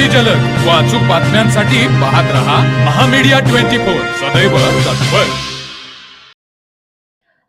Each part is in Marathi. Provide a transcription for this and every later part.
अगदी जलद. व अचूक बातम्यांसाठी पाहत रहा महामीडिया ट्वेंटी फोर. सदैव तत्पर.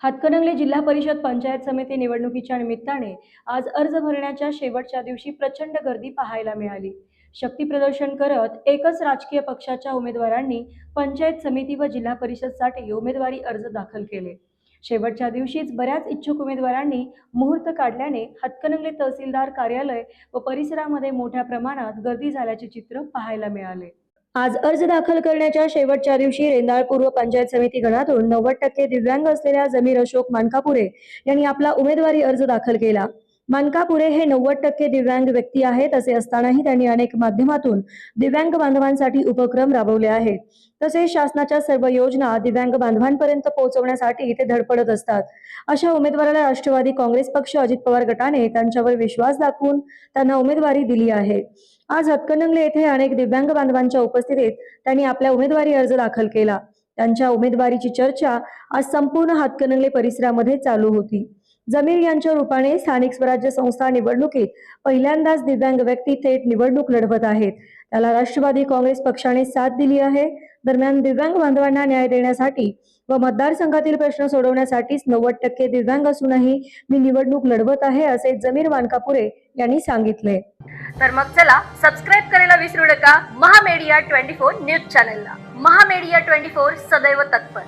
हातकणंगले जिल्हा परिषद पंचायत समिती निवडणुकीच्या निमित्ताने आज अर्ज भरण्याच्या शेवटच्या दिवशी प्रचंड गर्दी पाहायला मिळाली. शक्ती प्रदर्शन करत एकच राजकीय पक्षाच्या उमेदवारांनी पंचायत समिती व जिल्हा परिषदसाठी उमेदवारी अर्ज दाखल केले. शेवटच्या दिवशीच बऱ्याच इच्छुक उमेदवारांनी मुहूर्त काढल्याने हातकणंगले तहसीलदार कार्यालय व परिसरामध्ये मोठ्या प्रमाणात गर्दी झाल्याचे चित्र पाहायला मिळाले. आज अर्ज दाखल करण्याच्या शेवटच्या दिवशी रेंदाळ पूर्व पंचायत समिती गणातून नव्वद टक्के दिव्यांग असलेल्या जमीर अशोक मानकापुरे यांनी आपला उमेदवारी अर्ज दाखल केला. मानकापुरे हे नव्वद टक्के दिव्यांग व्यक्ती आहेत असे असतानाही त्यांनी अनेक माध्यमातून दिव्यांग बांधवांसाठी उपक्रम राबवले आहेत. तसेच शासनाच्या सर्व योजना दिव्यांग बांधवांपर्यंत पोहोचवण्यासाठी ते धडपडत असतात. अशा उमेदवाराला राष्ट्रवादी काँग्रेस पक्ष अजित पवार गटाने त्यांच्यावर विश्वास दाखवून त्यांना उमेदवारी दिली आहे. आज हतकनंगले येथे अनेक दिव्यांग बांधवांच्या उपस्थितीत त्यांनी आपला उमेदवारी अर्ज दाखल केला. त्यांच्या उमेदवारीची चर्चा आज संपूर्ण हातकणंगले परिसरामध्ये चालू होती. जमीर यांच्या रूपाने स्थानिक स्वराज्य संस्था निवडणुकीत पहिल्यांदाच दिव्यांग व्यक्ती थेट निवडणूक लढवत आहेत. त्याला राष्ट्रवादी काँग्रेस पक्षाने साथ दिली आहे. दरम्यान दिव्यांग बांधवांना न्याय देण्यासाठी व मतदारसंघातील प्रश्न सोडवण्यासाठीच नव्वद टक्के दिव्यांग असूनही मी निवडणूक लढवत आहे असे जमीर वानकापुरे यांनी सांगितले. तर मग चला सबस्क्राईब करायला विसरू नका. महामेडिया ट्वेंटी फोर न्यूज चॅनलला. महामेडिया ट्वेंटी फोर सदैव तत्पर.